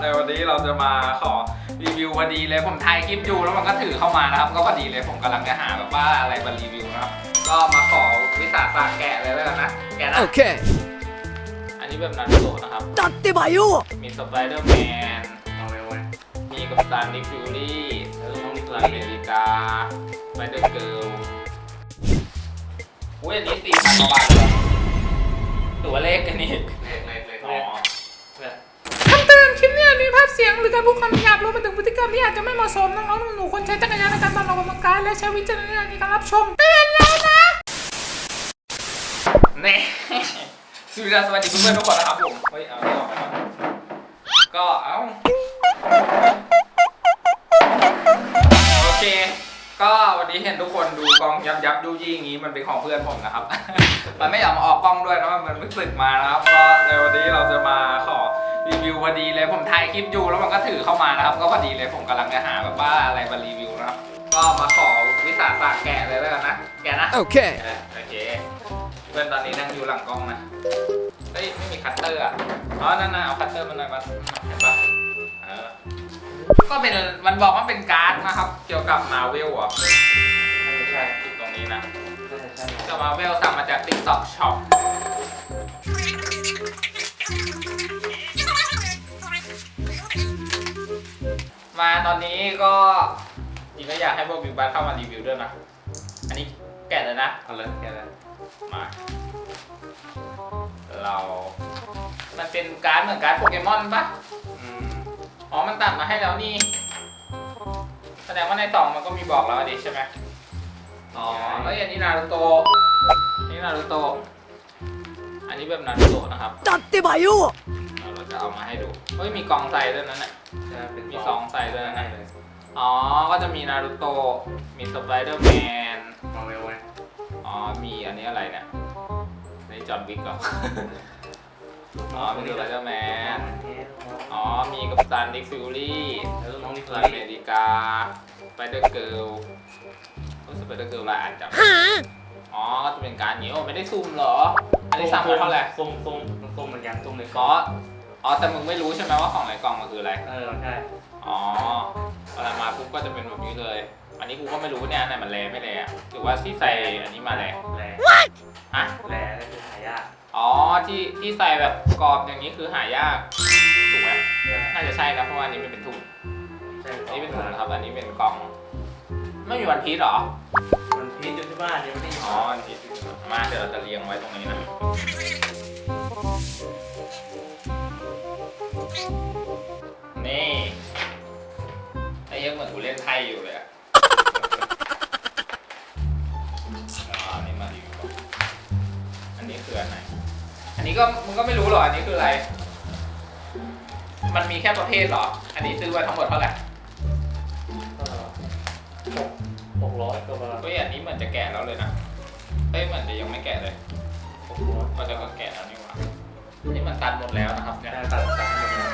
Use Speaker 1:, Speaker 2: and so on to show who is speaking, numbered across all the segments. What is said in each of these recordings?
Speaker 1: ในวันนี้เราจะมาขอรีวิวพอดีเลยผมถ่ายคลิปอยู่แล้วมันก็ถือเข้ามานะครับ ก็พอดีเลยผมกำลังจะหาแบบว่าอะไรมารีวิวนะครับ ก็มาขอวิสาสะแกะเลยแล้วกันนะ แกะนะ
Speaker 2: Okay.
Speaker 1: อันนี้แบบนารูโตะนะครับ
Speaker 2: だってばよ
Speaker 1: มีสไปเดอร์แมน
Speaker 3: เอาไว้ไว้
Speaker 1: มีกัปตันนิกฟิวรี่น้องอเมริกาสไปเดอร์เกิลอุ้ยอันนี้สี่พันกว่าบาทเลยเหรอตัวเลขอันนี้
Speaker 4: ภาพเสียงหรือการพูดคำหยาบรวมไปถึงพฤติกรรมที่อาจจะไม่เหมาะสมน้องๆหนูๆควรใช้จักรยานในการตอนออกกำลังกายและใช้วิจารณญาณในการรับชมเตือนแล้วนะ
Speaker 1: แน่สวัสดีสวัสดีเพื่อนๆทุกคนนะครับผมเฮ้ยเอาไม่ออกไปก่อนก็เอ้าโอเค ก็วันนี้เห็นทุกคนดูกล้องยับยับยูยี่อย่างงี้มันเป็นของเพื่อนผมนะครับ มันไม่อยากมาออกกล้องด้วยนะมันเพิ่งสึกมานะครับก็ในวันนี้เราจะมาขอ รีวิวพอดีเลยผมถ่ายคลิปอยู่แล้วมันก็ถือเข้ามานะครับ ก็พอดีเลยผมกำลังจะหาแบบว่าอะไรมารีวิวนะครับ ก็มาขอวิสาสะแกะเลยแล้วกันนะ แกะนะ
Speaker 2: Okay.
Speaker 1: เออโอเค เพื่อนตอนนี้นั่งอยู่หลังกล้องนะ เฮ้ยไม่มีคัตเตอร์อะอ๋อนั่นนะเอาคัตเตอร์มาหน่อยมาเห็นปะเออก็เป็นมันบอกว่าเป็นการ์ดนะครับ เกี่ยวกับมาเวลอะ
Speaker 3: น่าจะใช่
Speaker 1: อยู่ตรงนี้นะ
Speaker 3: น่าจะใช่
Speaker 1: กับมาเวลสั่งมาจาก TikTok Shop าตอนนี้ก็จริงก็อยากให้พวกบิ๊กบัสเข้ามารีวิวด้วยนะ อันนี้แกะเลยนะ
Speaker 3: เอาเลยแกะเลย
Speaker 1: มา เรา มันเป็นการเหมือนการโปเกมอนปะ
Speaker 3: อ๋
Speaker 1: อ มันตัดมาให้แล้วนี่ แสดงว่าในต่องมันก็มีบอกแล้วอัใช่ไหมอ๋อแล้ยอันนี้นารูโตะนี่นารูโตะอันนี้แบบนารูโตะนะครับ
Speaker 2: จัดติบา
Speaker 1: ยุ ราจะเอามาให้ดูเฮ้ยมีกล่องใส่ด้วยนั่นแหละ
Speaker 3: ใช่เป็น
Speaker 1: มีซองใส่ด้วยนะ
Speaker 3: ได้เลย
Speaker 1: อ๋อ ก็จะมีนารูโตะมีสไปเดอร์แมน
Speaker 3: เอาไว้ไว้
Speaker 1: อ๋อ มีอันนี้อะไรเนี่ยในจอห์นวิกเหรอ อ๋อมีสไปเดอร์แมน อ๋อ มีกัปตันนิกฟิวรี่
Speaker 3: แล้วน้องนี่
Speaker 1: อ
Speaker 3: คือ
Speaker 1: เมริกาสไปเดอร์เกิลสไปเดอร์เกิลลายอันจับอ๋อ ก็จะเป็นการนี้โอ้ไม่ได้ซุ่มเหรอ อันนี้สั่งมาเท่าไหร่
Speaker 3: ส้มส้มส้มเหมือนกันส้มเลย
Speaker 1: ก็ อ๋อแต่มึงไม่รู้ใช่ไหมว่าของในกล่องมันคืออะไร
Speaker 3: เออใช่
Speaker 1: อ๋อเวลามาปุ๊บก็จะเป็นแบบนี้เลย อันนี้กูก็ไม่รู้เนี่ยอันไหนมันแรไม่แรอะหรือว่าที่ใส่อันนี้มาแร
Speaker 3: แหล่
Speaker 1: ฮะ
Speaker 3: แหล่นั่นคือหายาก
Speaker 1: อ๋อที่ที่ใส่แบบกรอบอย่างนี้คือหายากถูกไหมน่าจะใช่นะเพราะว่าอันนี้มันเป็นถุง
Speaker 3: ใช่
Speaker 1: อันนี้เป็นถุงนะครับ อันนี้เป็นกล่อง ไม่มีวันพีชเหรอ
Speaker 3: มันพีชอยู่ที่บ้านยังไม่ได้
Speaker 1: อ๋อวันพีชมาเดี๋ยวเราจะเรียงไว้ตรงนี้นะ นี่ไอ้เหี้ยังเหมือนกูเล่นไพ่อยู่เลยอะเอาอันนี้มาดีกว่าอันนี้คืออันไหน อันนี้ก็มึงก็ไม่รู้หรออันนี้คืออะไร มันมีแค่ประเภทเหรอ อันนี้ซื้อไว้ทั้งหมดเท่าไหร่
Speaker 3: ก็หกหกร้อยก็ประมาณ
Speaker 1: เฮ้ยอันนี้เหมือนจะแกะแล้วเลยนะ เฮ้ยเหมือนจะยังไม่แกะเลย
Speaker 3: หกร้อย
Speaker 1: ก็จะก็แกะแล้วนี่หว่าอัน นี้มันตัดหมดแล้วนะครับเนี่ย
Speaker 3: ได้ตัดตัดให้หมดเลย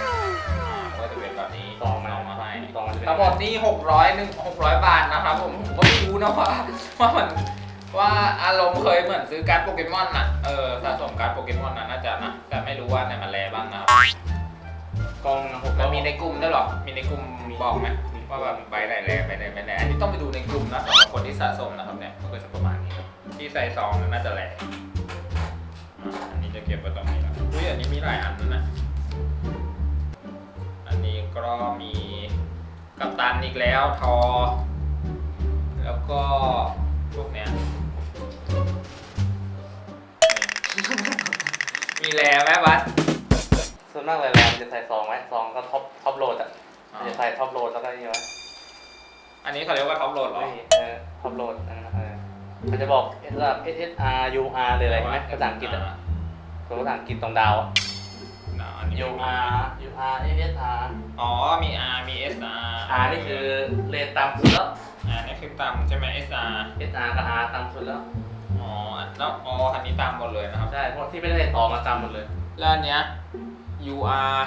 Speaker 1: อ่าก็จะเป็นแบบนี้
Speaker 3: ซองมา
Speaker 1: เอามาให้
Speaker 3: ซองมันจะเป็น
Speaker 1: ทั้งหมดนี่หกร้อยหนึ่งหกร้อยบาทนะครับผมผมก็ไม่รู้นะว่าว่ามันว่าอารมณ์เคยเหมือนซื้อการ์ดโปเกมอนน่ะเออสะสมการ์ดโปเกมอนน่ะน่าจะนะแต่ไม่รู้ว่าไหนมันแรบ้างนะครับ
Speaker 3: กองนะหก
Speaker 1: มันมีในกลุ่มด้วยเหรอมีในกลุ่มบอกไหมว่าแบบใบไหนแรใบไหนไม่แรอันนี้ต้องไปดูในกลุ่มนะสำหรับคนที่สะสมนะครับเนี่ยมันก็จะประมาณนี้ครับที่ใส่ซองน่าจะแรอ่าอันนี้จะเก็บไว้ตรงนี้นะ อุ้ยอันนี้มีหลายอันนะนะ อันนี้ก็มีกัปตันอีกแล้วทอ แล้วก็พวกเนี้ยนี่มีแรไหมบัส
Speaker 3: ส่วนมากเลยแหละมันจะใส่ซองไว้ซองก็ท็อปท็อปโหลดอะมันจะใส่ท็อปโหลดแล้วก็นี่ไว้
Speaker 1: อันนี้เขาเรียกว่าท็อปโหลดเหรอ
Speaker 3: ไม่มีเออท็อปโหลดอันนั้นนะเออมันจะบอก S S S R U R เลยอะไรใช่ไหมภาษาอังกฤษอะ ตัวภาษาอังกฤษตรงดาวอะ
Speaker 1: อ่าอันนี้
Speaker 3: U R U R S S R
Speaker 1: อ๋อ มี R มี S R
Speaker 3: R นี่คือเรทต่ำสุดแล้ว
Speaker 1: อ่านี่คือต่ำใช่ไหม S R
Speaker 3: S R กับ R ต่ำสุดแล้ว
Speaker 1: อ๋อ แล้วอ๋ออันนี้ต่ำหมดเลยนะครับ
Speaker 3: ใช่พวกที่ไม่ได้ซองมาต่ำหมดเลย
Speaker 1: แล้วอันเนี้ย U R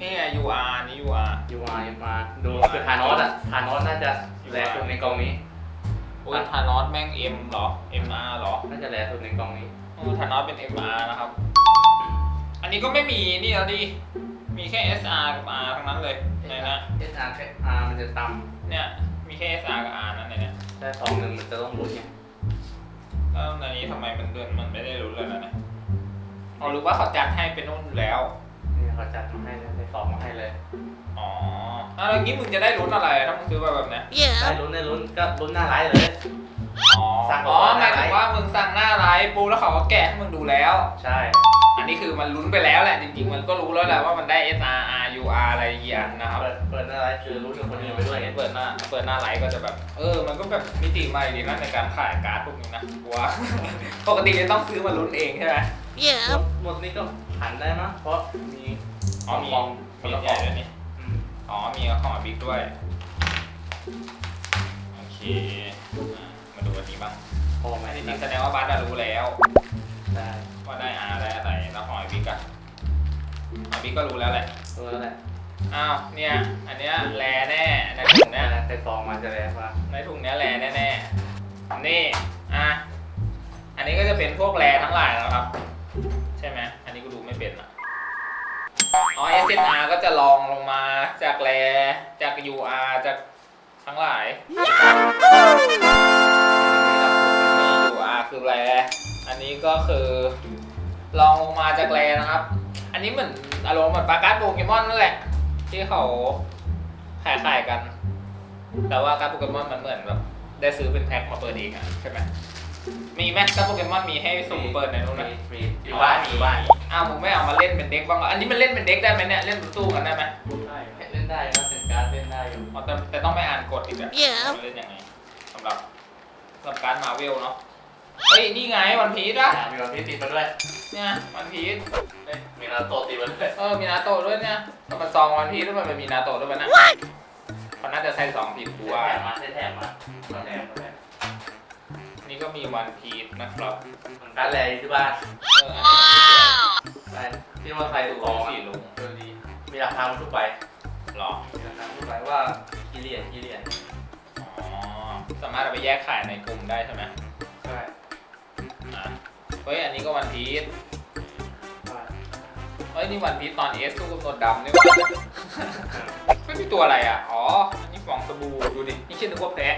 Speaker 1: นี่ไง U R นี่ U R
Speaker 3: U R U R ดูคือทานอสอะทานอสน่าจะแรงสุดในกองนี้
Speaker 1: โอ้ยทานอสแม่ง M เหรอ M R เหรอ
Speaker 3: น่าจะแรงสุดในกองนี้
Speaker 1: โอ้ทานอสเป็น M R นะครับ อันนี้ก็ไม่มีนี่แล้วดิ มีแค่ SR กับ R ทั้งนั้นเลยในนะ
Speaker 3: เอสอาร์แค่อาร์มันจะต่
Speaker 1: เนี่ย มีแค่ SR กับ R นั่นในเนี่ยำ
Speaker 3: แต่ซองหนึ่งมันจะต้องลุ้นไง
Speaker 1: แล้วในนี้ทำไมมันเดือนมันไม่ได้รู้เลยนะเนี่ยอ๋อหรือว่าเขาจัดให้เป็นนู่นอยู่แล้ว
Speaker 3: นี่เขาจัดมาให้เลยในซองมาให้เลย
Speaker 1: อ๋ออะแล้วงี้มึงจะได้ลุ้นอะไรถ้ามึงซื้อมาแบบเนี้ย
Speaker 3: ได้ลุ้นได้ลุ้นก็ลุ้นหน้าไลฟ์เลย
Speaker 1: อ๋อ
Speaker 3: สั่ง
Speaker 1: อ๋อ
Speaker 3: ก่อน
Speaker 1: หมายถึงว่ามึงสั่งหน้าไลฟ์ปูแล้วเขาก็แกะให้มึงดูแล้ว
Speaker 3: ใช่
Speaker 1: อันนี้คือมันลุ้นไปแล้วแหละจริงๆ มันก็รู้แล้วแหละว่ามันได้ S R R U R อะไรอย่างเงี้ยนะครับ
Speaker 3: เปิดเปิดหน้าไลฟ์คือลุ้นกับคนอื่นไปด้วยไง
Speaker 1: เปิดหน้า เปิดหน้าไลฟ์ก็จะแบบ เออ มันก็แบบมิติใหม่ดีนะในการขายการ์ดพวกนี้นะกูว่าปกติจะต้องซื้อมาลุ้นเองใช่ไหม
Speaker 3: หมดหมดนี้ก็หันได้มั้งเพราะมี
Speaker 1: อ๋อมี
Speaker 3: ของ
Speaker 1: มี
Speaker 3: ของ
Speaker 1: ใหญ่ด้วยนี่
Speaker 3: อืม
Speaker 1: อ๋อมีของบิ๊กด้วย โอเคอะ มาดูอันนี้บ้าง
Speaker 3: พอไหม
Speaker 1: อันนี้จริงๆแสดงว่าบัสอะรู้แล้ว
Speaker 3: ได้
Speaker 1: ว่าได้ R ได้อะไรแล้วของบิ๊กอะของบิ๊กก็รู้แล้วแหละ
Speaker 3: ตัวแล้วแหละ
Speaker 1: อ้าว เนี่ย อันเนี้ยแลแน่ ในถุงเนี้ย
Speaker 3: แต่ซองมาจะแรงว่า
Speaker 1: ในถุงเนี้ยแลแน่ๆนี่ อะ อันนี้ก็จะเป็นพวกแลทั้งหลายแล้วครับ ใช่ไหมอันนี้กูดูไม่เป็นอะอ๋อ SNR ก็จะลองลงมาจากแลจาก UR จากทั้งหลาย อันนี้ก็คือลองลงมาจากแลนะครับ อันนี้เหมือนอารมณ์เหมือนปาการ์ดโปเกมอนนั่นแหละ ที่เขาขายขายๆกัน แต่ว่าการ์ดโปเกมอนมันเหมือนแบบได้ซื้อเป็นแพ็คมาเปิดเองอะใช่ไหมมีไหมการ์ดโปเกมอนมีให้สุ่มเปิดในนู้นนะ
Speaker 3: มีมีอยู่บ้านอยู่บ้าน
Speaker 1: อ้าวมึงไม่เอามาเล่นเป็นเด็กบ้างเหรออันนี้มันเล่นเป็นเด็กได้ไหมเนี่ยเล่นตู้กันได้ไหม
Speaker 3: ได้เล่นได้นะเป็นการดเล่นได้อยู่
Speaker 1: อ๋อแต่แต่ต้องไม่อ่านกฎอีกอะ
Speaker 4: Yeah
Speaker 1: มันเล่นยังไงสำหรับสำหรับการมาเวลเนาะ เฮ้ยนี่ไงวันพีชอะ
Speaker 3: อ่ามีวันพีชติดมาด้วย
Speaker 1: เนี่ยวันพีช
Speaker 3: เอ้ยมีนาโตะติดมาด้วย
Speaker 1: เออมีนาโตะด้วยเนี่ยมันซองวันพีชด้วยมันมีนาโตะด้วยมันนะเขาน่าจะใส่ซองผิดกูว่า
Speaker 3: แถมมาได้แถมมาได้แถมมาได้
Speaker 1: นี่ก็มีวันพีชนะครับ
Speaker 3: มันการดแรงอยู่ที่บ้าน
Speaker 1: เอออันนี้
Speaker 3: ได้ที่ว่าใคร
Speaker 1: ดู
Speaker 3: ถูก
Speaker 1: ข
Speaker 3: ข
Speaker 1: อ
Speaker 3: องง
Speaker 1: สีลุง
Speaker 3: เออดีมีราคามันทุกใบ
Speaker 1: หรอ
Speaker 3: มีราคาทุกใบว่ากี่เหรียญกี่เหรียญ
Speaker 1: อ๋อ สามารถเอาไปแยกขายในกลุ่มได้ใช่ไหม
Speaker 3: ใช่
Speaker 1: อะ เฮ้ย อันนี้ก็วันพีช
Speaker 3: ใช่
Speaker 1: เฮ้ย นี่วันพีชตอนเอสสู้กับหนวดดำนี่หว่าไม่มีตัวอะไรอะ อ๋อ อันนี้ฟองสบู่ดูดิ นี่ชื่อนึกว่าแพะ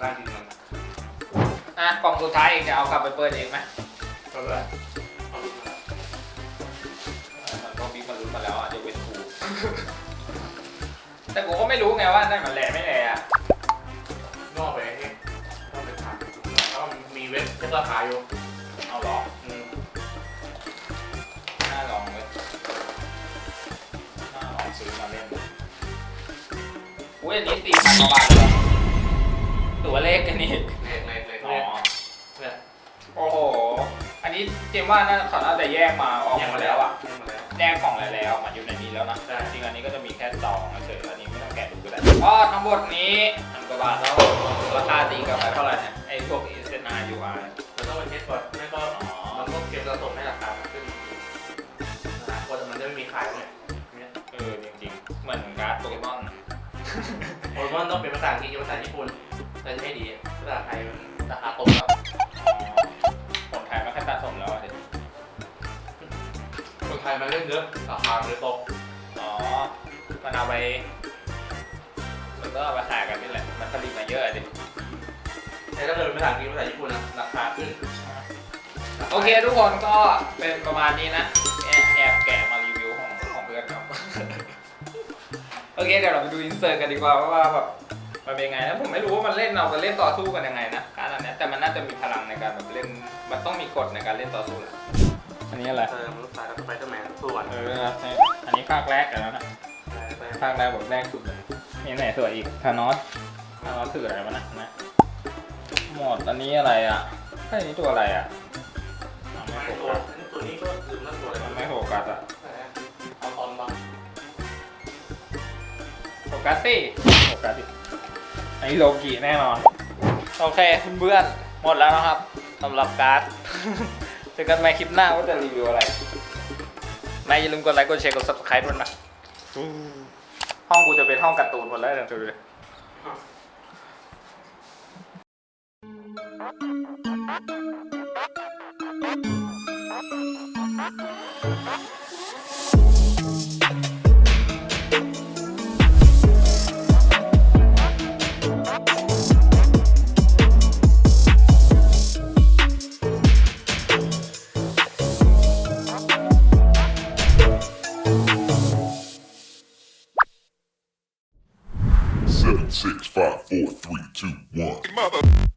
Speaker 3: บ้านจริงมัน
Speaker 1: อะกล่องสุดท้ายเองจะเอากลับไปเปิดเองไหม
Speaker 3: ก็เลย
Speaker 1: มันก็บิ๊กมันรู้มาแล้วอะจะเป็นกูแต่กูก็ไม่รู้ไงว่านั่นมันแหล่ไม่แหล่อะ
Speaker 3: เว็บที่ราคาอยู่
Speaker 1: เอาหรอ
Speaker 3: อืม
Speaker 1: น่าลองเลยน่าลองซื้อมาเล่นอุ้ยอันนี้สี่พันกว่าบาทเลยเหรอตัวเลขอันนี้
Speaker 3: เล็กเล็กเล็ก
Speaker 1: อ๋อ
Speaker 3: เนี่ย
Speaker 1: โอ้โห อันนี้เจมว่าน่าเขาน่าจะแยกมาออก
Speaker 3: ยัง
Speaker 1: มา
Speaker 3: มา
Speaker 1: แล้
Speaker 3: แล้วว
Speaker 1: อะ
Speaker 3: อะยังมาแล้ว
Speaker 1: แยกกล่องแล้วมาอยู่ในนี้แล้วนะ
Speaker 3: ใช่
Speaker 1: จริงๆอันนี้ก็จะมีแค่ซองเฉยๆอันนี้ไม่ต้องแกะดูก็ได้ก็ทั้งหมดนี้พันกว่าบาทแล้วราคาตีกลับไปเท่าไหร่เนี่ยไอ้พวก s n r u r
Speaker 3: เราต้องไปเช็คก่อนไม่ก็
Speaker 1: อ๋อ
Speaker 3: มันก็เก็บสะสมให้ราคามันขึ้นอนาคตมันจะไม่มีขายแล้วเนี่ยเนี่ย
Speaker 1: เออจริงๆเหมือนการ์ดโปเกมอน
Speaker 3: โปเกมอนต้องเป็นภาษาอังกฤษกับภาษาญี่ปุ่นแต่จะไม่ดีภาษาไทยมันราคาตกแล้ว
Speaker 1: คนไทยไม่ค่อยสะสมแล้วอะดิ
Speaker 3: คนไทยมันเล่นเยอะราคามันเลยตก
Speaker 1: อ๋อมันเอาไปมันก็เอาไปขายกันนี่แหละมันผลิตมาเยอะอะดิ
Speaker 3: แต่ถ้าเกิดเป็นภาษาอังกฤษภาษาญี่ปุ่นนะราคาขึ้น
Speaker 1: โอเคทุกคนก็เป็นประมาณนี้นะ แอบแอบแกะมารีวิวของของเพื่อนครับ โอเคเดี๋ยวเราไปดูอินเสิร์ตกันดีกว่าว่าแบบมันเป็นยังไงนะผมไม่รู้ว่ามันเล่นเราไปเล่นต่อสู้กันยังไงนะการอันเนี้ยแต่มันน่าจะมีพลังในการแบบเล่นมันต้องมีกฎในการเล่นต่อสู้แหละอันนี้อะไร
Speaker 3: เออมนุษย์สายกับสไปเดอร์แมนส่วน
Speaker 1: เอออันนี้ภาคแรกกันแล้วนะภาคแรกบทแรกสุดเลยมีไหนสวยอีกธานอสธานอสคืออะไรวะนะนะ หมดอันนี้อะไรอะไอ้ยอันนี้ตัวอะไรอะอะไม่โฟ
Speaker 3: ตัว
Speaker 1: กัส
Speaker 3: ตัวนี้ก็ลืมแล้วตัวอะไร
Speaker 1: มันไม่โฟกัสอะ
Speaker 3: เอาตอนบ้าง
Speaker 1: โฟกัสสิโฟกัสดิอันนี้โลกิแน่นอน โอเคเพื่อนๆหมดแล้วนะครับสำหรับการ์ด เจอกันใหม่คลิปหน้าว่าจะรีวิวอะไรไม่อย่าลืมกดไลค์กดแชร์กด subscribe ด้วยนะห้องกูจะเป็นห้องการ์ตูนหมดแล้วเดี๋ยวดูเลย
Speaker 4: เ Seven,
Speaker 2: six, five, four, three, two, one. Mother.